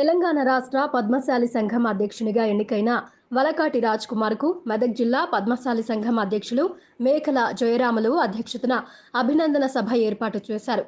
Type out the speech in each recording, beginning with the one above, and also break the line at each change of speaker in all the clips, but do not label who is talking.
తెలంగాణ రాష్ట్ర పద్మశాలి సంఘం అధ్యక్షునిగా ఎన్నికైన వలకాటి రాజ్ కుమార్కు మెదక్ జిల్లా పద్మశాలి సంఘం అధ్యక్షులు మేకల జయరాములు అధ్యక్షతన అభినందన సభ ఏర్పాటు చేశారు.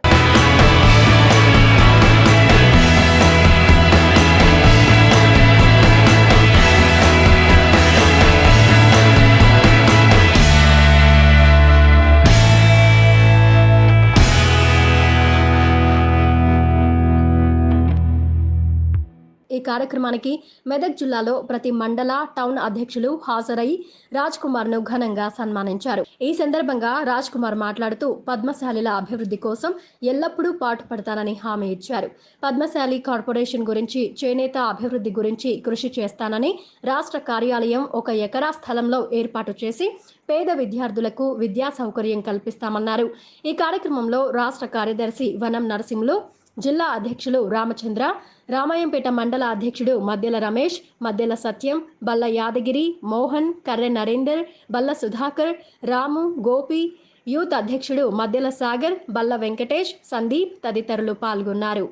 ఈ కార్యక్రమానికి మెదక్ జిల్లాలో ప్రతి మండల టౌన్ అధ్యక్షులు హాజరై రాజ్ కుమార్ను ఘనంగా సన్మానించారు. ఈ సందర్భంగా రాజ్ కుమార్ మాట్లాడుతూ పద్మశాలిల అభివృద్ధి కోసం ఎల్లప్పుడూ పాటుపడతానని హామీ ఇచ్చారు. పద్మశాలి కార్పొరేషన్ గురించి చేనేత అభివృద్ధి గురించి కృషి చేస్తానని రాష్ట్ర కార్యాలయం ఒక ఎకరా స్థలంలో ఏర్పాటు చేసి పేద విద్యార్థులకు విద్యా సౌకర్యం కల్పిస్తామన్నారు. ఈ కార్యక్రమంలో రాష్ట్ర కార్యదర్శి వనం నరసింహులు జిల్లా అధ్యక్షులు రామచంద్ర రామాయంపేట మండల అధ్యక్షుడు మద్దెల రమేష్ మద్దెల సత్యం బల్ల యాదగిరి మోహన్ కర్రె నరేందర్ బల్ల సుధాకర్ రాము గోపి యూత్ అధ్యక్షుడు మద్దెల సాగర్ బల్ల వెంకటేష్ సందీప్ తదితరులు పాల్గొన్నారు.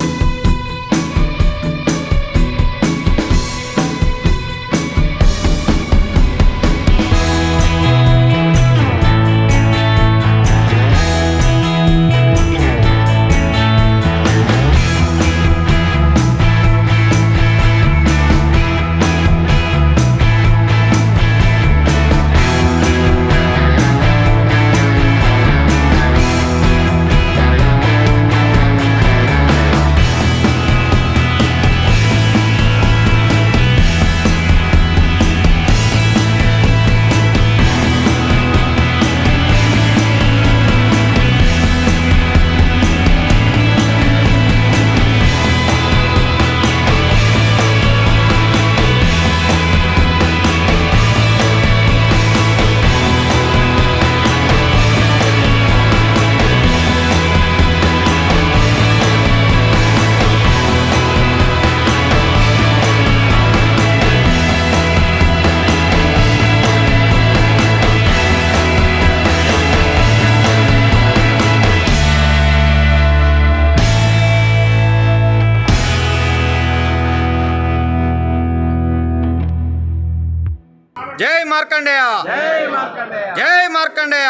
జై మార్కండేయ
జై మార్కండేయ
జై మార్కండేయ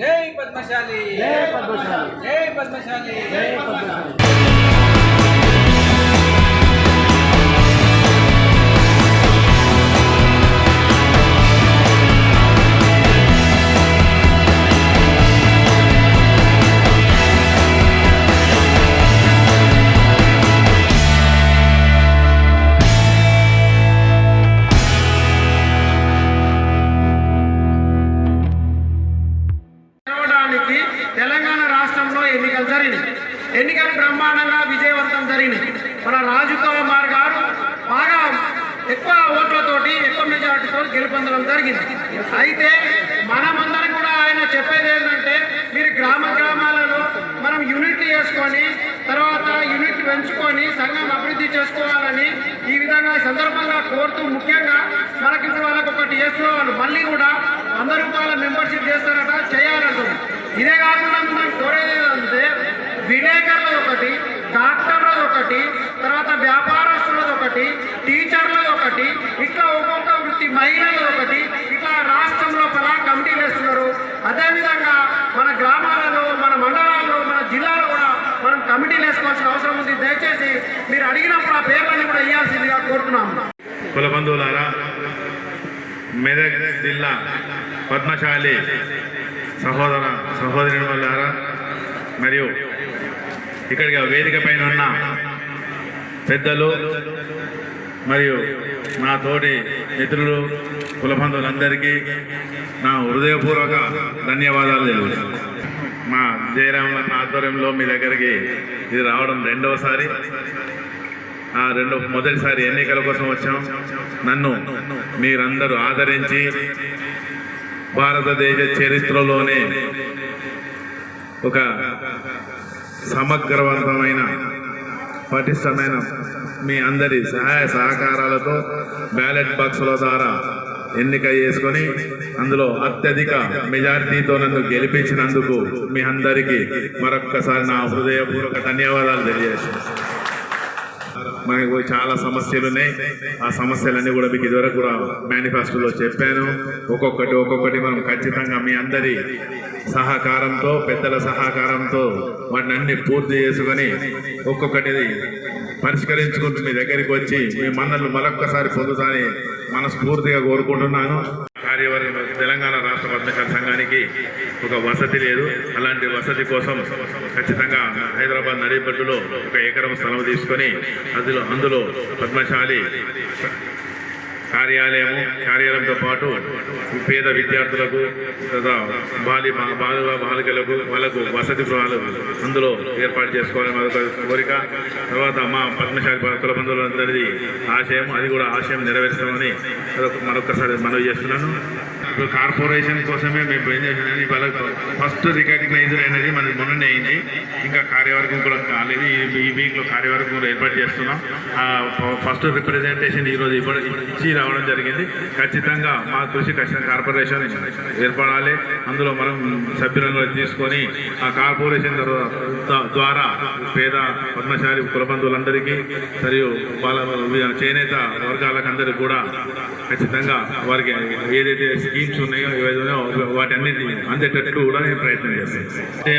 జై పద్మశాలి జై పద్మశాలి జై పద్మశాలి జై పద్మశాలి రాష్ట్రంలో ఎన్నికలు జరిగినాయి. ఎన్నికలు బ్రహ్మాండంగా విజయవంతం జరిగినాయి. మన రాజు కుమార్ గారు బాగా ఎక్కువ ఓట్లతోటి ఎక్కువ మెజార్టీతో గెలుపొందడం జరిగింది. అయితే మనమందరం కూడా ఆయన చెప్పేది ఏంటంటే మీరు గ్రామ గ్రామాలలో మనం యూనిట్ చేసుకొని తర్వాత యూనిట్ పెంచుకొని సంఘం అభివృద్ధి చేసుకోవాలని ఈ విధంగా సందర్భంగా కోరుతూ ముఖ్యంగా మనకి ఇప్పుడు వాళ్ళకి ఒకటి చేస్తున్న వాళ్ళు మళ్ళీ కూడా వంద రూపాయల మెంబర్షిప్ చేస్తారట చేయాలంటుంది ఇదే కాకుండా మనం కోరేది ఏంటంటే విలేకరులది ఒకటి డాక్టర్లది ఒకటి తర్వాత వ్యాపారస్తులది ఒకటి టీచర్లది ఒకటి ఇట్లా ఒక్కొక్క వృత్తి మహిళలది ఒకటి ఇట్లా రాష్ట్రం లోపల కమిటీలు వేస్తున్నారు. అదేవిధంగా మన గ్రామాలలో మన మండలాల్లో మన జిల్లాలో కూడా మనం కమిటీలు వేసుకోవాల్సిన అవసరం ఉంది. దయచేసి మీరు అడిగినప్పుడు ఆ పేర్లని కూడా ఇవ్వాల్సిందిగా
కోరుతున్నాం కులబంధువులారా మెదక్ జిల్లా పద్మశాలి సహోదర సహోదరులారా మరియు ఇక్కడికి వేదిక పైన ఉన్న పెద్దలు మరియు నా తోటి మిత్రులు కులబంధువులందరికీ నా హృదయపూర్వక ధన్యవాదాలు తెలుసు మా జయరామన్న ఆధ్వర్యంలో మీ దగ్గరికి ఇది రావడం రెండవసారి. ఆ రెండు మొదటిసారి ఎన్నికల కోసం వచ్చాం. నన్ను మీరందరూ ఆదరించి భారతదేశ చరిత్రలోనే ఒక సమగ్రవంతమైన పటిష్టమైన మీ అందరి సహాయ సహకారాలతో బ్యాలెట్ బాక్సుల ద్వారా ఎన్నిక చేసుకొని అందులో అత్యధిక మెజారిటీతో నన్ను గెలిపించినందుకు మీ అందరికీ మరొక్కసారి నా హృదయపూర్వక ధన్యవాదాలు తెలియజేస్తున్నాను. మనకు చాలా సమస్యలు ఉన్నాయి ఆ సమస్యలన్నీ కూడా మీకు ఇదివరకు కూడా మేనిఫెస్టోలో చెప్పాను. ఒక్కొక్కటి ఒక్కొక్కటి మనం ఖచ్చితంగా మీ అందరి సహకారంతో పెద్దల సహకారంతో వాటిని అన్ని పూర్తి చేసుకొని ఒక్కొక్కటి పరిష్కరించుకుంటూ మీ దగ్గరికి వచ్చి మీ మన్నలు మరొక్కసారి పొందుతాని మనస్ఫూర్తిగా కోరుకుంటున్నాను. కార్యవర్గ తెలంగాణ రాష్ట్ర పద్మశాల సంఘానికి ఒక వసతి లేదు. అలాంటి వసతి కోసం ఖచ్చితంగా హైదరాబాద్ నడిపట్టులో ఒక ఎకరం స్థలం తీసుకొని అందులో అందులో పద్మశాలి కార్యాలయము కార్యాలయంతో పాటు పేద విద్యార్థులకు లేదా బాలి బాలు బాలికలకు వాళ్ళకు వసతి గృహాలు అందులో ఏర్పాటు చేసుకోవాలని మరొక కోరిక. తర్వాత మా పద్మశాలి కుల బంధువులందరిది ఆశయం అది కూడా ఆశయం నెరవేర్చామని అదొక మరొకసారి మనవి చేస్తున్నాను. ఇప్పుడు కార్పొరేషన్ కోసమే మేము ఏం చేసినాం వాళ్ళకు ఫస్ట్ రికగ్నైజ్ అనేది మనకి మొన్ననే అయింది. ఇంకా కార్యవర్గం కూడా కాలేదు. ఈ- వీక్లో కార్యవర్గం కూడా ఏర్పాటు చేస్తున్నాం. ఫస్ట్ రిప్రజెంటేషన్ ఈరోజు ఇవ్వడం ఇచ్చి రావడం జరిగింది. ఖచ్చితంగా మా కృషి ఖచ్చితంగా కార్పొరేషన్ ఏర్పడాలి. అందులో మనం సభ్యులను తీసుకొని ఆ కార్పొరేషన్ ద్వారా- పేద పద్మశాలి కులబంధువులందరికీ మరియు వాళ్ళ చేనేత వర్గాలకు అందరికీ కూడా ఖచ్చితంగా వారికి ఏదైతే స్కీమ్స్ ఉన్నాయో ఏవైతే వాటి అన్నింటినీ అందేటట్టు కూడా నేను ప్రయత్నం చేస్తాను.